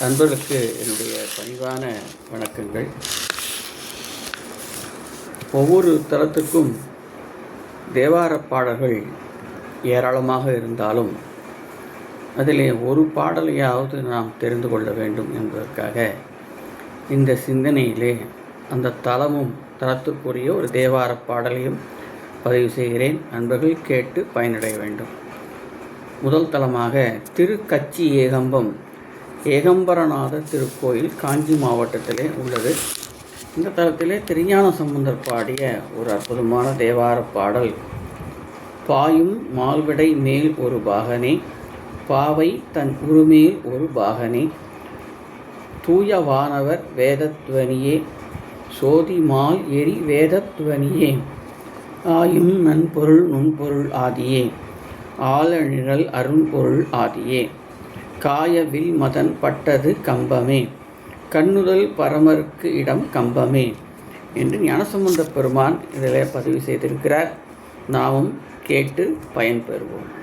நண்பர்களுக்கு என்னுடைய பணிவான வணக்கங்கள். ஒவ்வொரு தளத்துக்கும் தேவார பாடல்கள் ஏராளமாக இருந்தாலும் அதிலே ஒரு பாடலையாவது நாம் தெரிந்து கொள்ள வேண்டும் என்பதற்காக இந்த சிந்தனையிலே அந்த தலமும் தரத்துக்குரிய ஒரு தேவார பாடலையும் பதிவு செய்கிறேன். நண்பர்கள் கேட்டு பயனடைய வேண்டும். முதல் தலமாக திருக்கச்சி ஏகம்பம் ஏகம்பரநாத திருக்கோயில் காஞ்சி மாவட்டத்திலே உள்ளது. இந்த தளத்திலே திருஞான சம்பந்தர் பாடிய ஒரு அற்புதமான தேவார பாடல் பாயும் மால்விடை மேல் ஒரு பாகனே பாவை தன் உருமேல் ஒரு பாகனே தூய வானவர் வேதத்வனியே சோதிமால் எரி வேதத்வனியே ஆயும் நன்பொருள் நுண்பொருள் ஆதியே ஆலநிழல் அருண்பொருள் ஆதியே. காயவில் மதன் பட்டது கம்பமே. கண்ணுதல் பரமருக்கு இடம் கம்பமே. என்று ஞானசம்பந்த பெருமான் இதில் பதிவு செய்திருக்கிறார். நாமும் கேட்டு பயன்பெறுவோம்